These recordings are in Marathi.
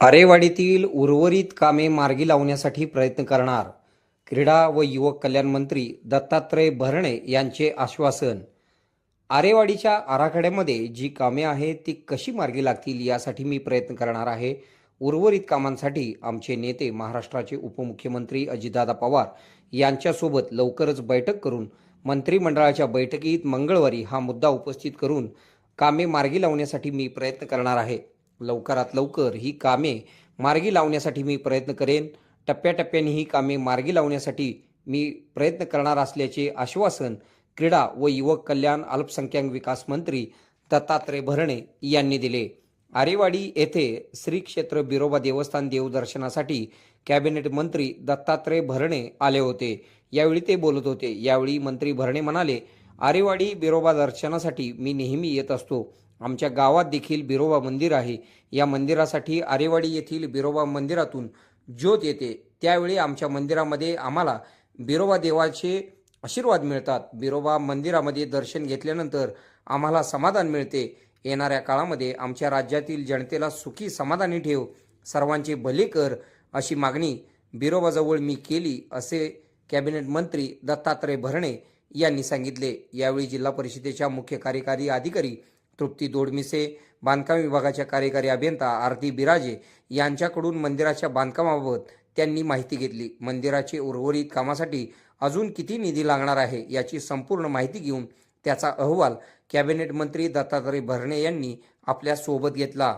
आरेवाडीतील उर्वरित कामे मार्गी लावण्यासाठी प्रयत्न करणार क्रीडा व युवक कल्याण मंत्री दत्तात्रय भरणे यांचे आश्वासन. आरेवाडीच्या आराखड्यामध्ये जी कामे आहेत ती कशी मार्गी लागतील यासाठी मी प्रयत्न करणार आहे. उर्वरित कामांसाठी आमचे नेते महाराष्ट्राचे उपमुख्यमंत्री अजितदादा पवार यांच्यासोबत लवकरच बैठक करून मंत्रिमंडळाच्या बैठकीत मंगळवारी हा मुद्दा उपस्थित करून कामे मार्गी लावण्यासाठी मी प्रयत्न करणार आहे. लवकरात लवकर ही कामे मार्गी लावण्यासाठी मी प्रयत्न करेन. टप्प्याटप्प्याने ही कामे मार्गी लावण्यासाठी मी प्रयत्न करणार असल्याचे आश्वासन क्रीडा व युवक कल्याण अल्पसंख्याक विकास मंत्री दत्तात्रय भरणे यांनी दिले. आरेवाडी येथे श्री क्षेत्र बिरोबा देवस्थान देवदर्शनासाठी कॅबिनेट मंत्री दत्तात्रय भरणे आले होते. यावेळी ते बोलत होते. यावेळी मंत्री भरणे म्हणाले आरेवाडी बिरोबा दर्शनासाठी मी नेहमी येत असतो. आमच्या गावात देखील बिरोबा मंदिर आहे. या मंदिरासाठी आरेवाडी येथील बिरोबा मंदिरातून ज्योत येते. त्यावेळी आमच्या मंदिरामध्ये आम्हाला बिरोबा देवाचे आशीर्वाद मिळतात. बिरोबा मंदिरामध्ये दर्शन घेतल्यानंतर आम्हाला समाधान मिळते. येणाऱ्या काळामध्ये आमच्या राज्यातील जनतेला सुखी समाधानी ठेव. सर्वांचे भले कर अशी मागणी बिरोबाजवळ मी केली असे कॅबिनेट मंत्री दत्तात्रय भरणे यांनी सांगितले. यावेळी जिल्हा परिषदेच्या मुख्य कार्यकारी अधिकारी तृप्ती दोडमिसे बांधकाम विभागाच्या कार्यकारी अभियंता आरती बिराजे यांच्याकडून मंदिराच्या बांधकामाबाबत त्यांनी माहिती घेतली. मंदिराचे उर्वरित कामासाठी अजून किती निधी लागणार आहे याची संपूर्ण माहिती घेऊन त्याचा अहवाल कॅबिनेट मंत्री दत्तात्रय भरणे यांनी आपल्यासोबत घेतला.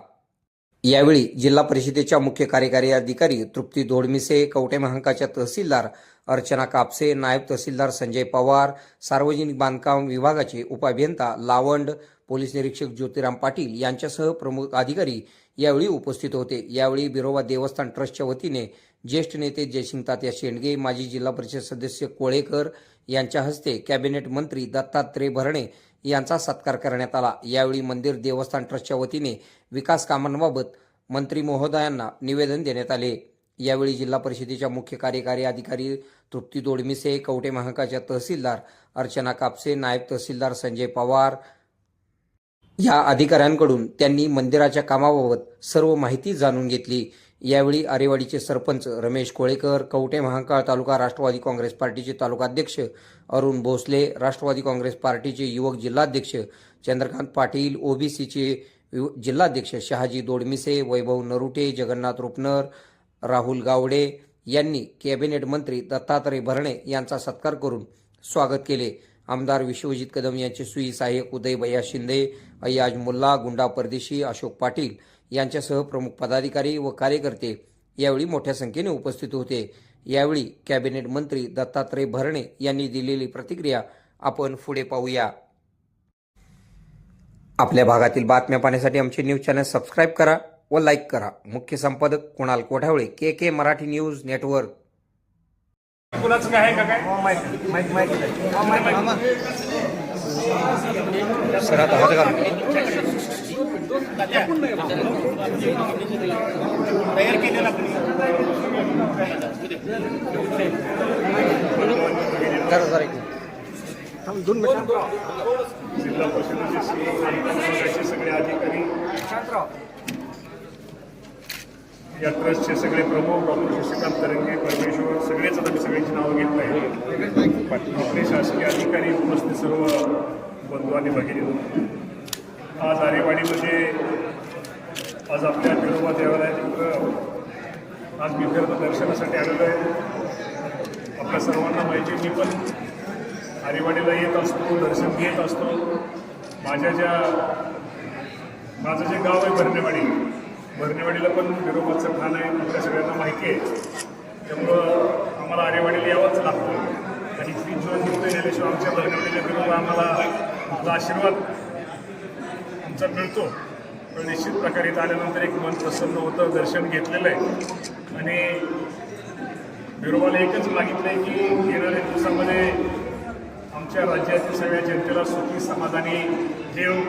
यावेळी जिल्हा परिषदेच्या मुख्य कार्यकारी अधिकारी तृप्ती धोडमिसे कवटे महांकाच्या तहसीलदार अर्चना कापसे नायब तहसीलदार संजय पवार सार्वजनिक बांधकाम विभागाचे उपअभियंता लावंड पोलीस निरीक्षक ज्योतिराम पाटील यांच्यासह प्रमुख अधिकारी यावेळी उपस्थित होते. यावेळी बिरोबा देवस्थान ट्रस्टच्या वतीने ज्येष्ठ नेते जयसिंग तात्या शेंडगे माजी जिल्हा परिषद सदस्य कोळेकर यांच्या हस्ते कॅबिनेट मंत्री दत्तात्रय भरणे यांचा सत्कार करण्यात आला. यावेळी मंदिर देवस्थान ट्रस्टच्या वतीने विकास कामांबाबत मंत्री महोदयांना निवेदन देण्यात आले. यावेळी जिल्हा परिषदेच्या मुख्य कार्यकारी अधिकारी तृप्ती दोडमिसे कवटे महाकाच्या तहसीलदार अर्चना कापसे नायब तहसीलदार संजय पवार या अधिकाऱ्यांकडून त्यांनी मंदिराच्या कामाबाबत सर्व माहिती जाणून घेतली. यावेळी आरेवाडीचे सरपंच रमेश कोळेकर कवटे महांकाळ तालुका राष्ट्रवादी काँग्रेस पार्टीचे तालुकाध्यक्ष अरुण भोसले राष्ट्रवादी काँग्रेस पार्टीचे युवक जिल्हाध्यक्ष चंद्रकांत पाटील ओबीसीचे जिल्हाध्यक्ष शहाजी दोडमिसे वैभव नरुटे जगन्नाथ रुपनर राहुल गावडे यांनी कॅबिनेट मंत्री दत्तात्रय भरणे यांचा सत्कार करून स्वागत केले. आमदार विश्वजित कदम यांचे सुई सहाय्यक उदय भैया शिंदे अय्याज मुल्ला गुंडा परदेशी अशोक पाटील यांच्यासह प्रमुख पदाधिकारी व कार्यकर्ते यावेळी मोठ्या संख्येने उपस्थित होते. यावेळी कॅबिनेट मंत्री दत्तात्रय भरणे यांनी दिलेली प्रतिक्रिया आपण पुढे पाहूया. आपल्या भागातील बातम्या पाहण्यासाठी आमचे न्यूज चॅनल सबस्क्राईब करा व लाईक करा. मुख्य संपादक Kunal Kothawale K K Marathi news network. कुणाचं काय आहे का काय? सर आता हात घालून तयार केलेला जरा एक जिल्हा परिषदेचे सगळे अधिकारी या ट्रस्टचे सगळे प्रमुख डॉक्टर शशिकांत तरंगे परमेश्वर सगळेच आता मी सगळ्यांची नावं घेत आहे आपले शासकीय अधिकारी उपस्थित सर्व बंधू आणि भगिनी. आज आरेवाडीमध्ये आज आपल्या बिरोबा देवालयात आज मी दर्शनासाठी आलेलो आहे. आपल्या सर्वांना माहिती आहे, मी पण आरेवाडीला येत असतो दर्शन घेत असतो. माझ्या ज्या माझं जे गाव आहे भरणेवाडी भरणेवाडीला पण विरोबाचं ठाण आहे आपल्या सगळ्यांना माहिती आहे. त्यामुळं आम्हाला आरेवाडीला यावंच लागतं. आणि तीन दिवस निघून गेल्याशिवाय आमच्या भरणेवाडीला विरोबा आम्हाला आपला आशीर्वाद त्यांचा मिळतो. पण निश्चित प्रकारे इथं आल्यानंतर एक मन प्रसन्न होतं दर्शन घेतलेलं आहे. आणि विरोबाला एकच मागितलं आहे की येणाऱ्या दिवसामध्ये आमच्या राज्यातील सगळ्या जनतेला सुखी समाधानी देव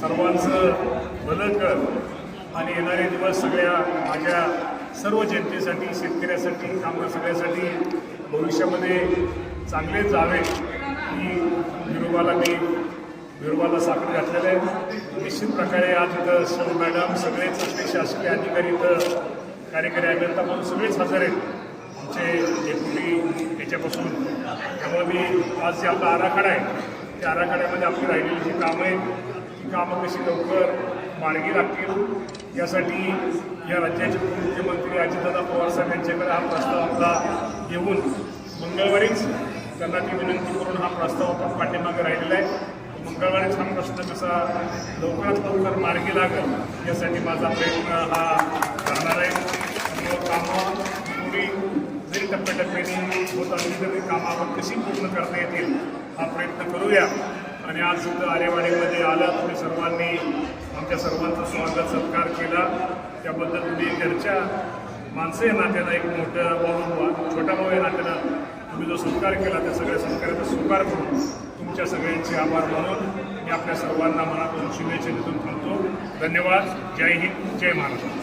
सर्वांचं भलं कर आणि येणारे दिवस सगळ्या माझ्या सर्व जनतेसाठी शेतकऱ्यासाठी कामगार सगळ्यासाठी भविष्यामध्ये चांगले जावे ही विरोबाला मी विरोबाला साखर घातलेले आहे. निश्चित प्रकारे आज इथं सर्व मॅडम सगळेच असले शासकीय अधिकारी इथं कार्यकारी अभियंता म्हणून सगळेच हजर आहेत. आमचे डेप्युटी याच्यापासून. त्यामुळे मी आज जे आपला आराखडा आहे त्या आराखड्यामध्ये आपली राहिलेली जी कामं आहेत ती कामं कशी लवकर मार्गी लागतील यासाठी या राज्याचे उपमुख्यमंत्री अजितदादा पवार साहेब यांच्याकडे हा प्रस्ताव आपला घेऊन मंगळवारीच त्यांना ती विनंती करून हा प्रस्ताव आपण पाठीमागे राहिलेला आहे. मंगळवारी छान प्रश्न कसा लवकरात लवकर मार्गी लागेल यासाठी माझा प्रयत्न हा करणार आहे. त्यामुळं कामं थोडी जरी टप्प्याटप्प्याने होत असली तरी कामं आपण कशी पूर्ण करता येतील हा प्रयत्न करूया. आणि आज सुद्धा आरेवाडीमध्ये आला तुम्ही सर्वांनी आमच्या सर्वांचा स्वागत सत्कार केला. त्याबद्दल तुम्ही घरच्या माणसं या नात्यानं एक मोठं भाऊ छोटा भाऊ या नात्यानं तुम्ही जो सत्कार केला त्या सगळ्या सत्काराचा स्वीकार करून तुमच्या सगळ्यांचे आभार मानून मी आपल्या सर्वांना मनातून शुभेच्छा देऊन थांबतो धन्यवाद. जय हिंद. जय महाराष्ट्र.